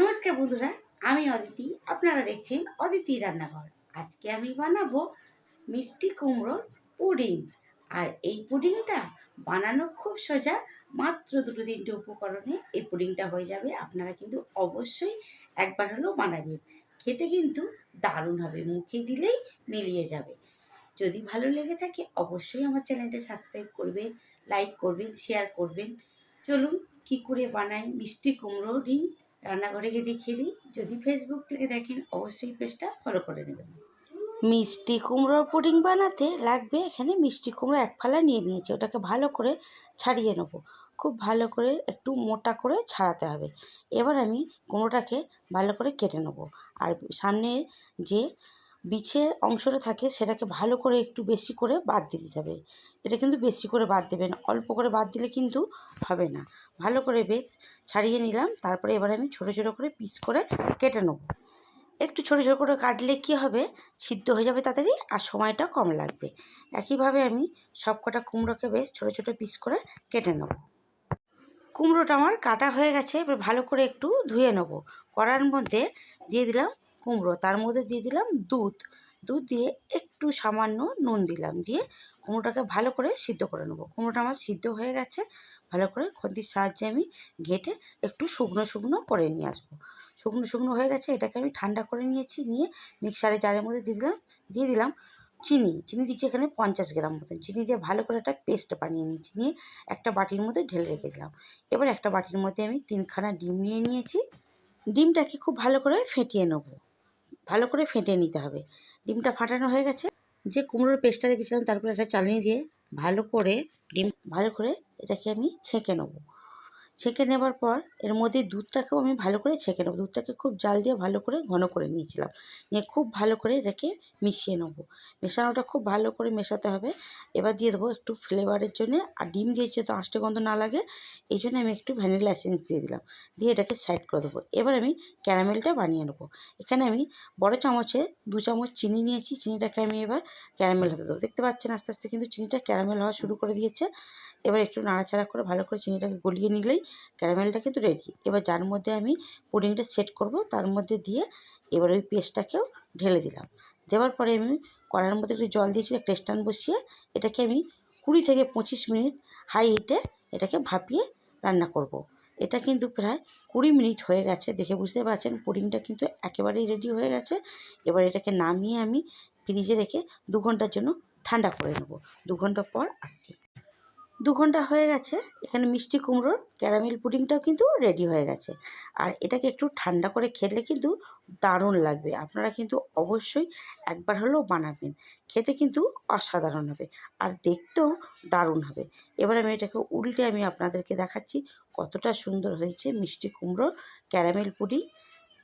নমস্কার বন্ধুরা, আমি অদিতি, আপনারা দেখছেন অদিতি রান্নাঘর। আজকে আমি বানাবো মিষ্টি কুমড়োর পুডিং। আর এই পুডিংটা বানানো খুব সোজা, মাত্র দুটো তিনটে উপকরণে এই পুডিংটা হয়ে যাবে। আপনারা কিন্তু অবশ্যই একবার হলেও বানাবেন। খেতে কিন্তু দারুণ হবে, মুখে দিলেই মিলিয়ে যাবে। যদি ভালো লেগে থাকে, অবশ্যই আমার চ্যানেলটা সাবস্ক্রাইব করবেন, লাইক করবেন, শেয়ার করবেন। চলুন কি করে বানাই মিষ্টি কুমড়ো ডিম রান্নাঘরে গিয়ে দেখিয়ে দিই। যদি ফেসবুক থেকে দেখেন, অবশ্যই পেজটা ফলো করে নেবেন। মিষ্টি কুমড়োর পুডিং বানাতে লাগবে এখানে মিষ্টি কুমড়ো এক ফালা নিয়ে নিয়েছি। ওটাকে ভালো করে ছাড়িয়ে নেব। খুব ভালো করে একটু মোটা করে ছাড়াতে হবে। এবার আমি কুমড়োটাকে ভালো করে কেটে নেব। আর সামনে যে বিছের অংশটা থাকে সেটাকে ভালো করে একটু বেশি করে বাদ দিয়ে দিতে হবে। এটা কিন্তু বেশি করে বাদ দেবেন, অল্প করে বাদ দিলে কিন্তু হবে না। ভালো করে বেশ ছাড়িয়ে নিলাম, তারপরে এবার আমি ছোটো ছোটো করে পিস করে কেটে নেব। একটু ছোটো ছোটো করে কাটলে কী হবে? সিদ্ধ হয়ে যাবে তাড়াতাড়ি আর সময়টা কম লাগবে। একইভাবে আমি সব কটা কুমড়োকে বেশ ছোটো ছোটো পিস করে কেটে নেব। কুমড়োটা আমার কাটা হয়ে গেছে, এবার ভালো করে একটু ধুয়ে নেব। কড়ার মধ্যে দিয়ে দিলাম কুমড়ো, তার মধ্যে দিয়ে দিলাম দুধ। দুধ দিয়ে একটু সামান্য নুন দিলাম দিয়ে কুমড়োটাকে ভালো করে সিদ্ধ করে নেব। কুমড়োটা আমার সিদ্ধ হয়ে গেছে, ভালো করে খন্তির সাহায্যে আমি ঘেটে একটু শুকনো শুকনো করে নিয়ে আসব। শুকনো শুকনো হয়ে গেছে, এটাকে আমি ঠান্ডা করে নিয়েছি, নিয়ে মিক্সারে জারের মধ্যে দিয়ে দিলাম দিয়ে দিলাম চিনি। চিনি দিচ্ছি এখানে পঞ্চাশ গ্রাম মতন। চিনি দিয়ে ভালো করে একটা পেস্ট বানিয়ে নিয়েছি, নিয়ে একটা বাটির মধ্যে ঢেলে রেখে দিলাম। এবার একটা বাটির মধ্যে আমি তিনখানা ডিম নিয়ে নিয়েছি। ডিমটাকে খুব ভালো করে ফেটিয়ে নেব। ভালো করে ফেটে নিতে হবে। ডিমটা ফাটানো হয়ে গেছে। যে কুমড়োর পেস্টটা রেখেছিলাম তারপরে একটা চালনি দিয়ে ভালো করে ডিম, ভালো করে এটাকে আমি ছেঁকে নেব। ছেঁকে নেবার পর এর মধ্যে দুধটাকেও আমি ভালো করে ছেঁকে নেব। দুধটাকে খুব জাল দিয়ে ভালো করে ঘন করে নিয়েছিলাম। নিয়ে খুব ভালো করে এটাকে মিশিয়ে নেব। মেশানোটা খুব ভালো করে মেশাতে হবে। এবার দিয়ে দেবো একটু ফ্লেভারের জন্য। আর ডিম দিয়েছে তো আষ্টে গন্ধ না লাগে, এই জন্য আমি একটু ভ্যানিলা এসেন্স দিয়ে দিলাম। দিয়ে এটাকে সাইড করে দেবো। এবার আমি ক্যারামেলটা বানিয়ে নেব। এখানে আমি বড় চামচে দু চামচ চিনি নিয়েছি। চিনিটাকে আমি এবার ক্যারামেল হতে দেবো। দেখতে পাচ্ছেন আস্তে আস্তে কিন্তু চিনিটা ক্যারামেল হওয়া শুরু করে দিয়েছে। এবার একটু নাড়াচাড়া করে ভালো করে চিনিটাকে গলিয়ে নিলেই ক্যারামেলটা কিন্তু রেডি এবার যার মধ্যে আমি পুডিংটা সেট করব, তার মধ্যে দিয়ে এবার ওই পেস্টটাকেও ঢেলে দিলাম। দেওয়ার পরে আমি কড়ার মধ্যে একটু জল দিয়েছি, একটা স্ট্যান্ড বসিয়ে এটাকে আমি কুড়ি থেকে পঁচিশ মিনিট হাই হিটে এটাকে ভাপিয়ে রান্না করব। এটা কিন্তু প্রায় কুড়ি মিনিট হয়ে গেছে, দেখে বুঝতে পারছেন? পুডিংটা কিন্তু একেবারেই রেডি হয়ে গেছে। এবার এটাকে নামিয়ে আমি ফ্রিজে রেখে দু ঘণ্টার জন্য ঠান্ডা করে নেব। দু ঘণ্টা পর আসছি। দু ঘণ্টা হয়ে গেছে। এখানে মিষ্টি কুমড়োর ক্যারামেল পুডিংটাও কিন্তু রেডি হয়ে গেছে। আর এটাকে একটু ঠান্ডা করে খেলে কিন্তু দারুণ লাগবে। আপনারা কিন্তু অবশ্যই একবার হলেও বানাবেন। খেতে কিন্তু অসাধারণ হবে আর দেখতেও দারুণ হবে। এবার আমি এটাকে উল্টে আমি আপনাদেরকে দেখাচ্ছি কতটা সুন্দর হয়েছে মিষ্টি কুমড়োর ক্যারামেল পুডিং।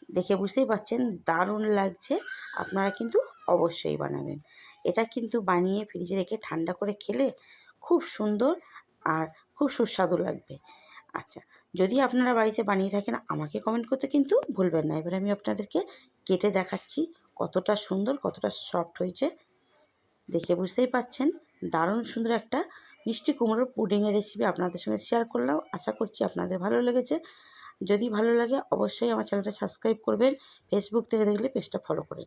দেখে বুঝতেই পাচ্ছেন দারুণ লাগছে। আপনারা কিন্তু অবশ্যই বানাবেন। এটা কিন্তু বানিয়ে ফ্রিজে রেখে ঠান্ডা করে খেলে খুব সুন্দর আর খুব সুস্বাদু লাগবে। আচ্ছা যদি আপনারা বাড়িতে বানিয়ে থাকেন, আমাকে কমেন্ট করতে কিন্তু ভুলবেন না। এবার আমি আপনাদেরকে কেটে দেখাচ্ছি কতটা সুন্দর, কতটা সফট হয়েছে। দেখে বুঝতেই পাচ্ছেন, দারুণ সুন্দর একটা মিষ্টি কুমড়োর পুডিংয়ের রেসিপি আপনাদের সঙ্গে শেয়ার করলাম। আশা করছি আপনাদের ভালো লেগেছে। যদি ভালো লাগে, অবশ্যই আমার চ্যানেলটা সাবস্ক্রাইব করবেন। ফেসবুক থেকে দেখলে পেজটা ফলো করে